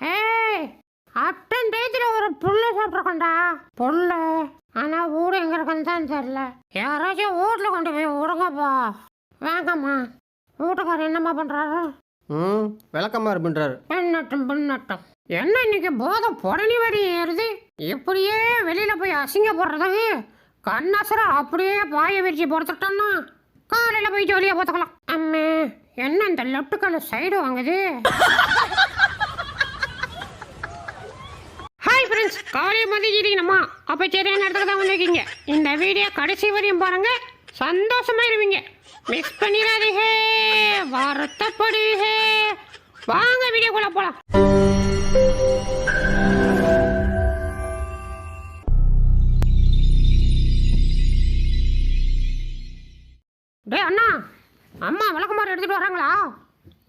ஏய் அட்டன் டேஜில் ஒரு புல்ல சாப்பிட்ருக்கோண்டா புல்ல. ஆனா வீடு எங்க இருக்குன்னு தான் தெரியல. யாராச்சும் வீட்டில் கொண்டு போய் விடுங்கப்பா வேங்கம்மா. வீட்டுக்காரர் என்னம்மா பண்றாரு? ம் விளக்கமாக இருப்பின்றாரு பெண்ணட்டும் பெண்ணட்டும் என்ன இன்னைக்கு போதை புடனி வரி ஏறுது? இப்படியே வெளியில போய் அசிங்கப்படுறதுக்கு கண்ணசரா அப்படியே பாய விரிச்சு பொறுத்துட்டோம்னா காலையில போய் ஜோலியா பார்த்துக்கலாம். அம்மே என்ன இந்த லெஃப்ட் கால சைடு வாங்குது? ஃப்ரெண்ட்ஸ் காலையை மதிக்கிறீங்கம்மா அப்போ சரியான இடத்துக்கு தான் வந்திருக்கீங்க. இந்த வீடியோ கடைசி வரையும் பாருங்க. சந்தோஷமா இருவீங்க மிஸ் பண்ணிடாதீங்க. வருத்தப்படுவீங்க. வாங்க வீடியோக்குள்ள போலாம். டேய் அண்ணா. அம்மா விளக்கமாறு எடுத்துட்டு வராங்களா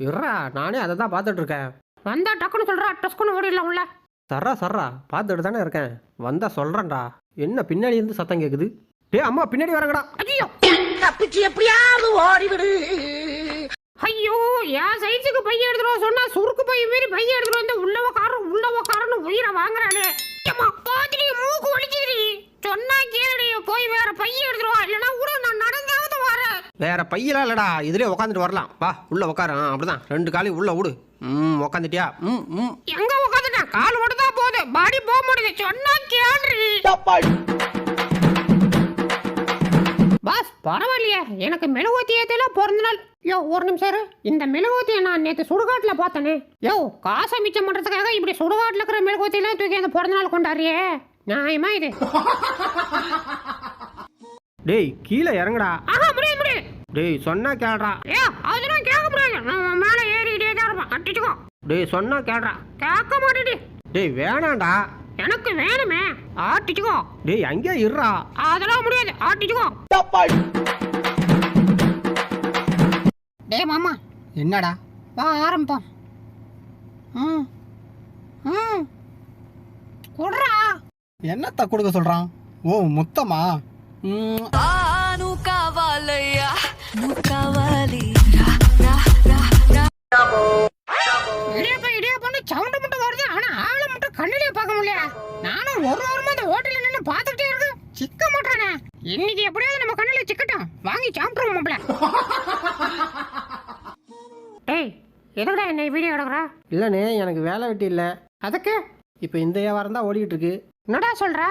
இருறா நானே அதை தான் பார்த்துட்டு இருக்கேன். வந்தா டக்குன்னு சொல்றா டஸ்க்குன்னு ஓடிடலாம் உள்ள. சர்றா சர்றா பார்த்துட்டு தானே இருக்கேன். வந்தா சொல்கிறேன்டா என்ன பின்னாடி இருந்து சத்தம் கேட்குது டேய் அம்மா பின்னாடி வரங்கடா. ஐயோ! தப்பிச்சு எப்படியாவது ஓடிவிடு. ஐயோ என் சைஸுக்கு பையன் எடுத்துட்டு வர சொன்னா சுருக்கு பையன் மாரி பையன் எடுத்துட்டு வந்து உள்ள உக்காரன் உள்ள உக்காரன்னு உயிரை வாங்குறானே பாத்துடி மூக்கு வலிக்குதுடி. சொன்னா கேளுடி போய் வேற பையன் எடுத்துட்டு வா. இல்லைன்னா கூட நான் நடந்தாவது வரேன். வேற பையெல்லாம் இல்லடா. இதுலயே உட்காந்துட்டு வரலாம். வா உள்ள உட்காரு ஆ, அப்படிதான். ரெண்டு காலையும் உள்ள விடு ம் உட்காந்துட்டியா ம் ம். எங்க கால் மட்டும் தான் போகுது. பாடி போக முடியுது. சொன்னா கேளுடி பாஸ் பரவாயில்லையே. எனக்கு மெழுகுவத்தி ஏத்தெல்லாம் பிறந்த நாள். யோ ஒரு நிமிஷம் இரு. இந்த மெழுகுவத்தியை நான் நேற்று சுடுகாட்டில் பார்த்தனே. யோ காசை மிச்சம் பண்ணுறதுக்காக இப்படி சுடுகாட்டில் இருக்கிற மெழுகுவத்தியெல்லாம் தூக்கி அந்த பிறந்த நாள் கொண்டாடுறியே. நியாயமா இது? டேய் கீழே இறங்குடா. ஆஹா முடியாது. டேய் சொன்னா கேள்றா ஏ அதெல்லாம் கேட்க முடியாது நான் மேலே ஏறிக்கிட்டே தான் இருப்பேன். அடிச்சுக்கோ. டேய் சொன்னா கேள்றா கேட்க மாட்டேடி டேய் வேணாம்டா. எனக்கு வேணுமே. ஆட்டிச்சுக்கோ. டேய் அங்கேயே இருறா அதெல்லாம் முடியாது. ஆட்டிச்சுக்கோ. டேய் மாமா. என்னடா? வா ஆரம்பிப்போம். ம். ம். குடுறா. என்னத்த கொடுக்க சொல்றான்? ஓ முத்தமா? ம், తాను இடியாப்பம் இடியாப்பம்னு சவுண்ட் மட்டும் வருது. ஆனா ஆளை மட்டும் கண்ணிலே பார்க்க முடியல. நானும் ஒரு வாரமா அந்த ஹோட்டல்ல நின்று பார்த்துட்டே இருக்கேன். சிக்க மாட்டானே இன்னைக்கு எப்படியாவது நம்ம கண்ணில சிக்கட்டும். வாங்கி சாப்பிட்டுருவோம் மாப்பிள டேய் எதுக்குடா என்னை வீடியோ எடுக்கிறா? இல்லைண்ணே எனக்கு வேலை வெட்டி இல்லை. அதுக்கு? இப்போ இந்த வியாபாரம் தான் ஓடிக்கிட்டு இருக்கு. என்னடா சொல்ற?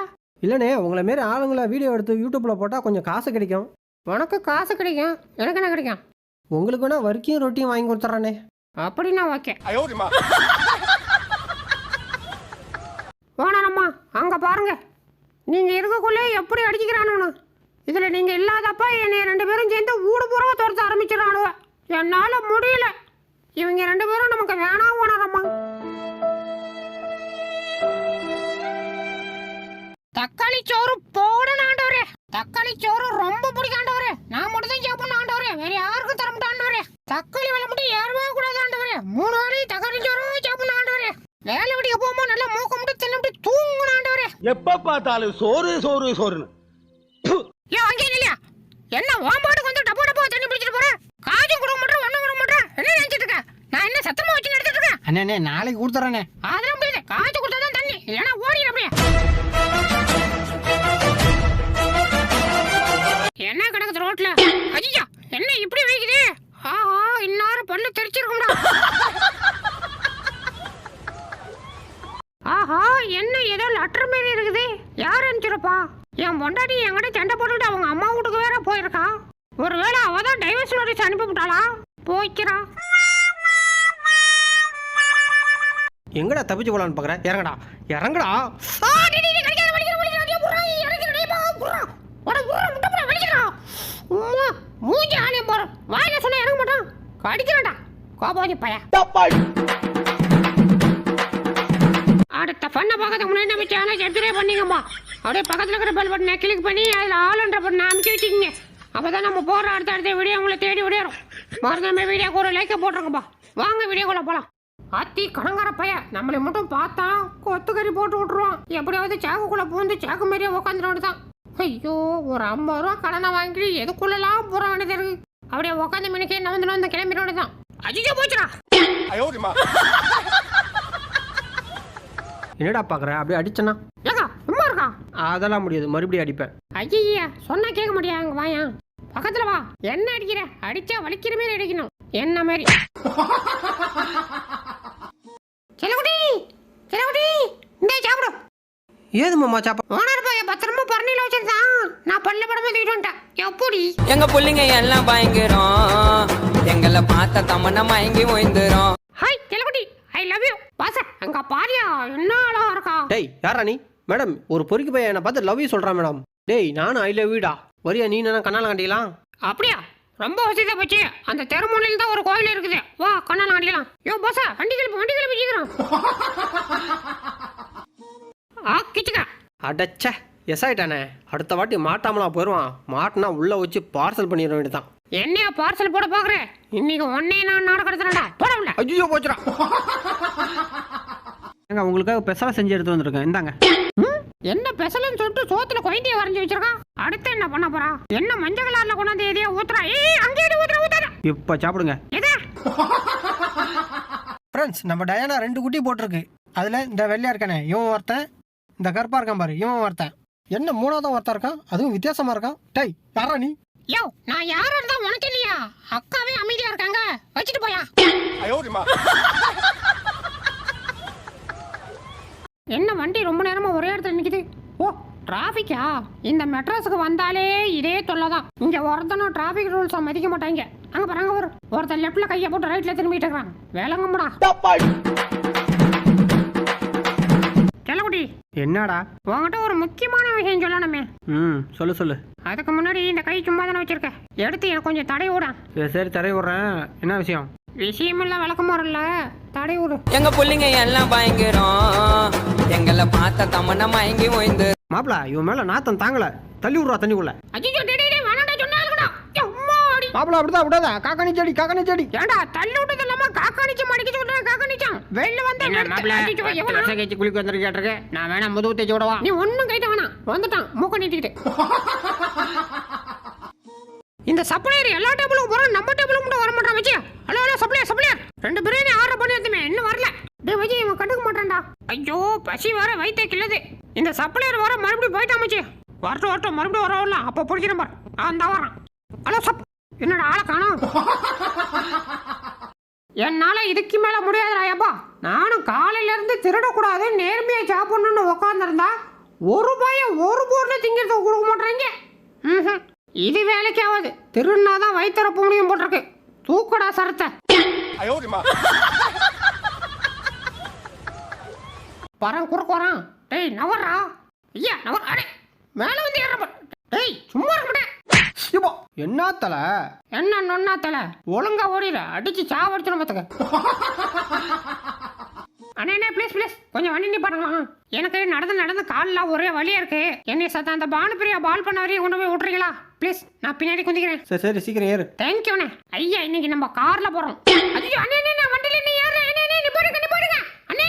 இல்லைண்ணே உங்களை மாரி ஆளுங்களை வீடியோ எடுத்து யூடியூப்பில் போட்டால் கொஞ்சம் காசு கிடைக்கும். உனக்கு காசு கிடைக்கும் எனக்கு என்ன கிடைக்கும்? உங்களுக்கு வேணா வர்க்கியும் ரொட்டியும் வாங்கி கொடுத்துட்றேண்ணே அப்படின்னா ஓகே ஓனரம்மா அங்க பாருங்க. நீங்க இருக்கக்குள்ளே எப்படி அடிச்சுக்கிறானு இதுல நீங்க இல்லாதப்ப என்னை ரெண்டு பேரும் சேர்ந்து ஊடு பூரா துரத்த ஆரம்பிச்சிடறானுவ. என்னால முடியல. இவங்க ரெண்டு பேரும் நமக்கு வேணாம் ஓனரம்மா தக்காளி சோறு போடணும் ஆண்டவரே. தக்காளி சோறு ரொம்ப எப்ப பார்த்தாலும் சோறு சோறு சோறுன்னு. ஏன் அங்கே இல்லையா என்ன ஓம்பாட்டுக்கு வந்து டப்பா டப்பா தண்ணி பிடிச்சிட்டு போற? காஜும் கொடுக்க மாட்டேன் ஒன்றும் கொடுக்க மாட்டேன் என்ன நினைச்சிட்டு இருக்க? நான் என்ன சத்தமா வச்சு எடுத்துட்டு இருக்கேன்? அண்ணே நாளைக்கு கொடுத்துறேனே அதெல்லாம் முடியாது காய்ச்சி கொடுத்தா தான் தண்ணி. இல்லைன்னா ஓடிடு அப்படியே. என்ன கிடக்குது ரோட்ல? ஐயா என்ன இப்படி வைக்குது ஆஹா இன்னாரும் பல்லு தெரிச்சிருக்கும்டா ஆஹா என்ன ஏதோ லெட்டர் மாரி இருக்குது. யார் அனுப்பிச்சிருப்பா என் பொண்டாட்டி என்கிட்ட சண்டை போட்டுட்டு அவங்க அம்மா வீட்டுக்கு வேற போயிருக்கா. ஒருவேளை அவ தான் டைவர்ஸ் நோட்டீஸ் அனுப்பி விட்டாளா? போய்க்கிறா. எங்கடா தப்பிச்சு போலான்னு பார்க்குறேன் இறங்கடா. இறங்கடா. மூஞ்சி ஆணியம் போறோம். வாயில சொன்னா இறங்க மாட்டான். கடிக்கிறான்டா. கோபாதி பைய. ஃபன்னை பார்க்கறதுக்கு முன்னாடி நம்ம சேனலை சப்ஸ்கிரைப் பண்ணிக்கம்மா அப்படியே பக்கத்தில் இருக்கிற பெல் பட்டனை கிளிக் பண்ணி அதில் ஆளுன்ற பட்டனை அமைச்சு வச்சுக்கோங்க. அப்போ தான் நம்ம போகிற அடுத்த அடுத்த வீடியோ உங்களை தேடி விடையிறோம் மறந்துடாம வீடியோக்கு ஒரு லைக்கை போட்டிருக்கப்பா வாங்க வீடியோக்குள்ள போகலாம் அத்தி கடங்கார பைய நம்மளை மட்டும் பார்த்தா கொத்துக்கறி போட்டு விட்ருவான் எப்படியாவது சாக்குக்குள்ளே பூந்து சாக்கு மாதிரியே உட்காந்துட்டு தான் ஐயோ ஒரு ஐம்பது ரூபா கடனை வாங்கிட்டு எதுக்குள்ளலாம் போற வேண்டியது இருக்கு அப்படியே உட்காந்து மினிக்கே நவந்து வந்து கிளம்பிட தான் அஜிஜோ போச்சுடா. என்னடா பார்க்குற அப்படியே அடிச்சனா ஏக்கா சும்மா இருக்கா? அதெல்லாம் முடியாது. மறுபடியும் அடிப்பேன். ஐயா சொன்னா கேட்க முடியா அங்க வாயா. பக்கத்துல வா. என்ன அடிக்கிற? அடிச்சா வலிக்கிற மாதிரி அடிக்கணும். என்ன மாதிரி? செலகுடி செலகுடி இந்த சாப்பிடு. ஏது மாமா சாப்பா ஓனர் பையன் பத்திரமா பரணில வச்சிருந்தான். நான் பல்ல படமா தூக்கிட்டு வந்துட்டேன். எப்படி எங்க புள்ளைங்க எல்லாம் பயங்கரம். எங்களை பார்த்த தமன்னா மயங்கி ஓய்ந்துரும். ஹாய் செலகுடி ஐ லவ் யூ பாச அங்க பாரியா. என்ன டேய் யாரா நீ? மேடம் ஒரு பொறுக்கி பையன் என்னை பார்த்து லவ் யூ சொல்கிறான் மேடம். டேய் நானும் ஐ லவ் யூடா வரியா நீ என்ன கண்ணால் காண்டிக்கலாம் அப்படியா? ரொம்ப வசதியா போச்சு அந்த தெருமுனையில் தான் ஒரு கோயில் இருக்குது. வா கண்ணால அடிக்கலாம் யோ பாசா வண்டி கிளம்பு வண்டி கிளம்பி சீக்கிரம். ஆ கிச்சுக்கா. அடச்சே எஸ் ஆயிட்டானே. அடுத்த வாட்டி மாட்டாமலா போயிடுவான் மாட்டினா உள்ளே வச்சு பார்சல் பண்ணிட வேண்டியதான் என்னையா பார்சல் போட பாக்குற? இன்னைக்கு ஒன்னே நான் நாடகத்துலடா போட முடியல ஐயோ போச்சுடா. ஏங்க உங்களுக்காக பெசலாக செஞ்சு எடுத்து வந்திருக்கேன். இந்தாங்க. என்ன பெசலன்னு சொல்லிட்டு சோத்துல கொயந்திய வரைஞ்சி வச்சிருக்கான் அடுத்து என்ன பண்ண போறா? என்ன மஞ்சள் கலர்ல கொண்டாந்து எதையா ஊத்துறா? ஏய் அங்கே ஊத்துறா ஊத்துறா இப்போ சாப்பிடுங்க. ஃப்ரெண்ட்ஸ் நம்ம டயானா ரெண்டு குட்டி போட்டிருக்கு. அதில் இந்த வெள்ளையா இருக்கானே இவன் ஒருத்தன் இந்த கருப்பா இருக்கான் பாரு இவன் ஒருத்தன். என்ன மூணாவது ஒருத்தன் இருக்கான்? அதுவும் வித்தியாசமா இருக்கான். டேய் யாரா நீ? யோ நான் யாரா இருந்தா உனக்கு இல்லையா அக்காவே அமைதியா இருக்காங்க. வச்சுட்டு போயா. என்ன வண்டி ரொம்ப நேரமா ஒரே இடத்துல நிக்குது? ஓ டிராஃபிக்கா இந்த மெட்ராஸுக்கு வந்தாலே இதே தொல்லைதான் இங்க ஒருத்தனும் டிராஃபிக் ரூல்ஸை மதிக்க மாட்டாங்க. அங்க பாருங்க ஒரு ஒருத்தன் லெஃப்ட்ல கையை போட்டு ரைட்ல திரும்பிட்டு இருக்கான் வேலங்கம்டா கிளக்குட்டி என்னடா? உன்கிட்ட ஒரு முக்கியமான விஷயம் சொல்லணுமே. ம் சொல்லு சொல்லு. அதுக்கு முன்னாடி இந்த கை சும்மா தானே வச்சிருக்க? எடுத்து எனக்கு கொஞ்சம் தடை விட. சரி தரை விட்றேன். என்ன விஷயம்? விஷயமெல்லாம் விளக்கமா இல்ல தடை விடு. எங்க புள்ளைங்க எல்லாம் பயங்கரம். எங்களை பார்த்த தமன்னா மயங்கி ஓய்ந்து. மாப்பிள இவன் மேலே நாத்தம் தாங்கல. தள்ளி விட்றா தண்ணிக்குள்ள அஜிஜோ டேய் டேய், டேய் வேணாடா சொன்னா இருக்கடா. அம்மாடி மாப்பிள அப்படிதான் விடாத காக்காணி செடி காக்காணி செடி. ஏண்டா தள்ளி விட்டது இல்லாம காக்காணிச்சு மடிக்க சொல்றேன் காக்காணிச்சான் வெளில வந்து அஜிஜோ, எவனா? கழிச்சு குளிக்க வந்துருக்கேட்டிருக்கு நான் வேணா முதுகு தேய்ச்சி விடவா நீ ஒண்ணும் கைட்ட வேணாம். வந்துட்டான். மூக்க நீட்டிக்கிட்டு. இந்த சப்ளையர் எல்லா டேபிளும் போறோம். நம்ம டேபிளும் மட்டும் வர மாட்டான் வச்சு ஹலோ ஹலோ சப்ளையர் சப்ளையர். ரெண்டு பிரியாணி ஆர்டர் பண்ணி எடுத்துமே இன்னும் வரல. டே விஜய் இவன் கண்டுக்க மாட்டான்டா. ஐயோ பசி வர வயித்தை கிள்ளது. இந்த சப்ளையர் வர மறுபடியும் போயிட்டான் மச்சி வரட்டும் வரட்டும் மறுபடியும் வரவில்ல அப்போ பிடிக்கிற பார் அந்த வரான். ஹலோ சப் என்னடா ஆளை காணும்? என்னால இதுக்கு மேல முடியாதுடாயப்பா நானும் காலையில இருந்து திருடக்கூடாது நேர்மையாக சாப்பிடணும்னு உட்காந்துருந்தா ஒரு பையன் ஒரு பொருளை திங்கிறதுக்கு கொடுக்க மாட்டேறீங்க. ம்ஹும். இது வேலைக்கு ஆகாது திருநாதான் வயிற்றுறப்ப முடியும் போட்டிருக்கு. தூக்கடா சரத்தை. வரான் குறுக்கு வரான். டேய் நவர்றா. ஐயா நவர் அடே மேலே வந்து ஏற டேய் சும்மா இருக்க மாட்டேன். இப்போ என்ன தலை? என்ன நொன்னா தல? ஒழுங்கா ஓடிட. அடிச்சு சாவடிச்சிடும் பார்த்துக்க அண்ணே ப்ளீஸ் ப்ளீஸ் கொஞ்சம் வண்டி நிப்பாட்டுங்களா எனக்கு நடந்து நடந்து காலில் ஒரே வலியா இருக்கு. என்னை சத்த அந்த பானுபிரியா பால் பண்ண வரையும் கொண்டு போய் விட்றீங்களா ப்ளீஸ் நான் பின்னாடி குந்திக்கிறேன். சரி சரி சீக்கிரம் ஏறு. தேங்க்யூண்ணே ஐயா இன்னைக்கு நம்ம கார்ல போறோம். ஐயோ அண்ணே அண்ணே வண்டியில நீ ஏறு அண்ணே அண்ணே நிப்பாடுங்க நிப்பாடுங்க அண்ணே.